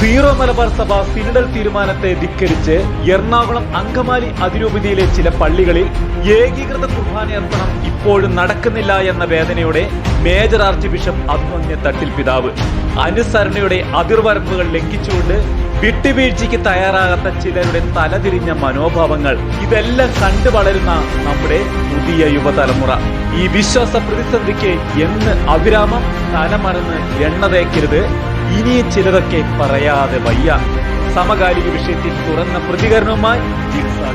Zero Malabar സഭ synodal തീരുമാനത്തെ ധിക്കരിച്ച് എറണാകുളം അങ്കമാലി അതിരൂപതയിലെ ചില പള്ളികളിൽ ഏകീകൃത കുർബാനയർപ്പണം ഇപ്പോഴും നടക്കുന്നില്ല എന്ന വേദനയോടെ മേജർ ആർച്ച് ബിഷപ്പ് അഭിമന്യ തട്ടിൽ പിതാവ്. അനുസരണയുടെ അതിർവരമ്പുകൾ ലംഘിച്ചുകൊണ്ട് വിട്ടുവീഴ്ചയ്ക്ക് തയ്യാറാകാത്ത ചിലരുടെ തലതിരിഞ്ഞ മനോഭാവങ്ങൾ ഇതെല്ലാം കണ്ടു വളരുന്ന നമ്മുടെ പുതിയ യുവതലമുറ. ഈ വിശ്വാസ പ്രതിസന്ധിക്ക് എന്ന് അവിരാമം തലമറന്ന് എണ്ണ തേക്കരുത് ഇനിയും ചിലതൊക്കെ പറയാതെ വയ്യ. സമകാലിക വിഷയത്തിൽ തുറന്ന പ്രതികരണവുമായി ജിൻസാ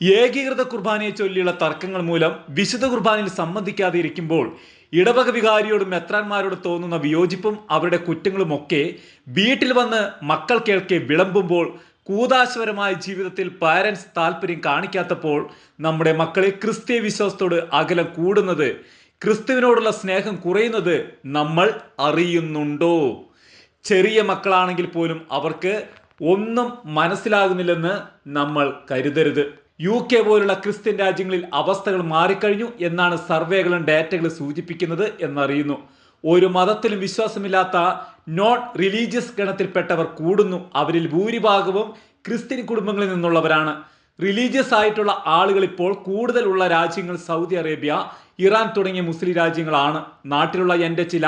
ഏകീകൃത കുർബാനയെ ചൊല്ലിയുള്ള തർക്കങ്ങൾ മൂലം വിശുദ്ധ കുർബാനയിൽ സംബന്ധിക്കാതെ ഇരിക്കുമ്പോൾ ഇടവക വികാരിയോടും മെത്രാന്മാരോട് തോന്നുന്ന വിയോജിപ്പും അവരുടെ കുറ്റങ്ങളുമൊക്കെ വീട്ടിൽ വന്ന് മക്കൾ കേൾക്കെ വിളമ്പുമ്പോൾ കൂതാശപരമായ ജീവിതത്തിൽ പാരൻസ് താല്പര്യം കാണിക്കാത്തപ്പോൾ നമ്മുടെ മക്കളെ ക്രിസ്തീയ വിശ്വാസത്തോട് അകലം കൂടുന്നത് ക്രിസ്തുവിനോടുള്ള സ്നേഹം കുറയുന്നത് നമ്മൾ അറിയുന്നുണ്ടോ? ചെറിയ മക്കളാണെങ്കിൽ പോലും അവർക്ക് ഒന്നും മനസ്സിലാകുന്നില്ലെന്ന് നമ്മൾ കരുതരുത്. യു കെ പോലുള്ള ക്രിസ്ത്യൻ രാജ്യങ്ങളിൽ അവസ്ഥകൾ മാറിക്കഴിഞ്ഞു എന്നാണ് സർവേകളും ഡാറ്റകളും സൂചിപ്പിക്കുന്നത് എന്നറിയുന്നു. ഒരു മതത്തിലും വിശ്വാസമില്ലാത്ത നോൺ റിലീജിയസ് ഗണത്തിൽപ്പെട്ടവർ കൂടുന്നു. അവരിൽ ഭൂരിഭാഗവും ക്രിസ്ത്യൻ കുടുംബങ്ങളിൽ നിന്നുള്ളവരാണ്. റിലീജിയസ് ആയിട്ടുള്ള ആളുകൾ ഇപ്പോൾ കൂടുതലുള്ള രാജ്യങ്ങൾ സൗദി അറേബ്യ ഇറാൻ തുടങ്ങിയ മുസ്ലിം രാജ്യങ്ങളാണ്. നാട്ടിലുള്ള എന്റെ ചില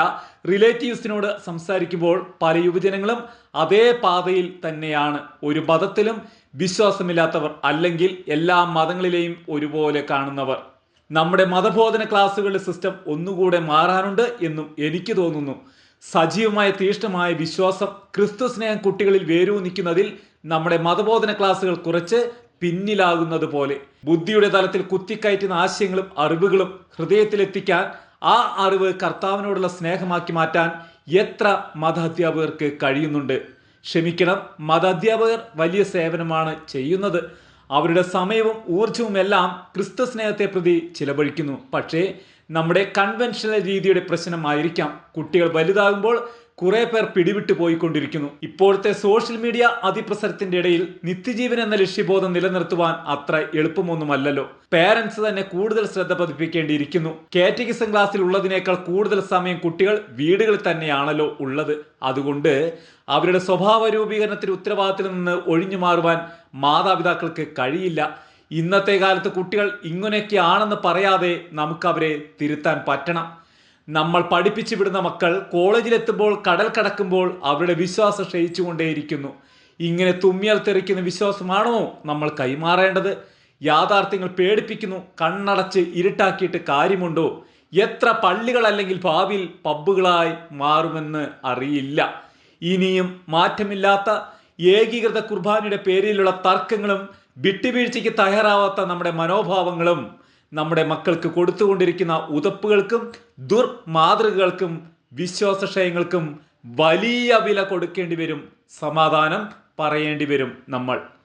റിലേറ്റീവ്സിനോട് സംസാരിക്കുമ്പോൾ പല യുവജനങ്ങളും അതേ പാതയിൽ തന്നെയാണ്. ഒരു മതത്തിലും വിശ്വാസമില്ലാത്തവർ അല്ലെങ്കിൽ എല്ലാ മതങ്ങളിലെയും ഒരുപോലെ കാണുന്നവർ. നമ്മുടെ മതബോധന ക്ലാസ്സുകളുടെ സിസ്റ്റം ഒന്നുകൂടെ മാറാനുണ്ട് എന്നും എനിക്ക് തോന്നുന്നു. സജീവമായ തീഷ്ണമായ വിശ്വാസം ക്രിസ്തു സ്നേഹം കുട്ടികളിൽ വേരൂന്നിക്കുന്നതിൽ നമ്മുടെ മതബോധന ക്ലാസ്സുകൾ കുറച്ച് പിന്നിലാകുന്നത് പോലെ. ബുദ്ധിയുടെ തലത്തിൽ കുത്തിക്കയറ്റുന്ന ആശയങ്ങളും അറിവുകളും ഹൃദയത്തിലെത്തിക്കാൻ ആ അറിവ് കർത്താവിനോടുള്ള സ്നേഹമാക്കി മാറ്റാൻ എത്ര മത അധ്യാപകർക്ക് കഴിയുന്നുണ്ട്. ക്ഷമിക്കണം മത അധ്യാപകർ വലിയ സേവനമാണ് ചെയ്യുന്നത്. അവരുടെ സമയവും ഊർജവും എല്ലാം ക്രിസ്തു സ്നേഹത്തെ പ്രതി ചിലവഴിക്കുന്നു. പക്ഷേ നമ്മുടെ കൺവെൻഷണൽ രീതിയുടെ പ്രശ്നമായിരിക്കാം കുട്ടികൾ വലുതാകുമ്പോൾ കുറെ പേർ പിടിവിട്ടു പോയിക്കൊണ്ടിരിക്കുന്നു. ഇപ്പോഴത്തെ സോഷ്യൽ മീഡിയ അതിപ്രസരത്തിന്റെ ഇടയിൽ നിത്യജീവൻ എന്ന ലക്ഷ്യബോധം നിലനിർത്തുവാൻ അത്ര എളുപ്പമൊന്നുമല്ലല്ലോ. പേരൻസ് തന്നെ കൂടുതൽ ശ്രദ്ധ പതിപ്പിക്കേണ്ടിയിരിക്കുന്നു. കാറ്റഗിസം ക്ലാസ്സിൽ ഉള്ളതിനേക്കാൾ കൂടുതൽ സമയം കുട്ടികൾ വീടുകളിൽ തന്നെയാണല്ലോ ഉള്ളത്. അതുകൊണ്ട് അവരുടെ സ്വഭാവ രൂപീകരണത്തിന് ഉത്തരവാദിത്തത്തിൽ നിന്ന് ഒഴിഞ്ഞു മാറുവാൻ മാതാപിതാക്കൾക്ക് കഴിയില്ല. ഇന്നത്തെ കാലത്ത് കുട്ടികൾ ഇങ്ങനെയൊക്കെ ആണെന്ന് പറയാതെ നമുക്ക് അവരെ തിരുത്താൻ പറ്റണം. നമ്മൾ പഠിപ്പിച്ചു വിടുന്ന മക്കൾ കോളേജിലെത്തുമ്പോൾ കടൽ കടക്കുമ്പോൾ അവരുടെ വിശ്വാസം ക്ഷയിച്ചുകൊണ്ടേയിരിക്കുന്നു. ഇങ്ങനെ തുമ്മിയൽ തെറിക്കുന്ന വിശ്വാസമാണോ നമ്മൾ കൈമാറേണ്ടത്? യാഥാർത്ഥ്യങ്ങൾ പേടിപ്പിക്കുന്നു കണ്ണടച്ച് ഇരുട്ടാക്കിയിട്ട് കാര്യമുണ്ടോ? എത്ര പള്ളികൾ അല്ലെങ്കിൽ ഭാവിയിൽ പബ്ബുകളായി മാറുമെന്ന് അറിയില്ല. ഇനിയും മാറ്റമില്ലാത്ത ഏകീകൃത കുർബാനയുടെ പേരിലുള്ള തർക്കങ്ങളും വിട്ടുവീഴ്ചയ്ക്ക് തയ്യാറാവാത്ത നമ്മുടെ മനോഭാവങ്ങളും നമ്മുടെ മക്കൾക്ക് കൊടുത്തുകൊണ്ടിരിക്കുന്ന ഉതപ്പുകൾക്കും ദുർമാതൃകകൾക്കും വിശ്വാസക്ഷയങ്ങൾക്കും വലിയ വില കൊടുക്കേണ്ടി വരും. സമാധാനം പറയേണ്ടി വരും നമ്മൾ.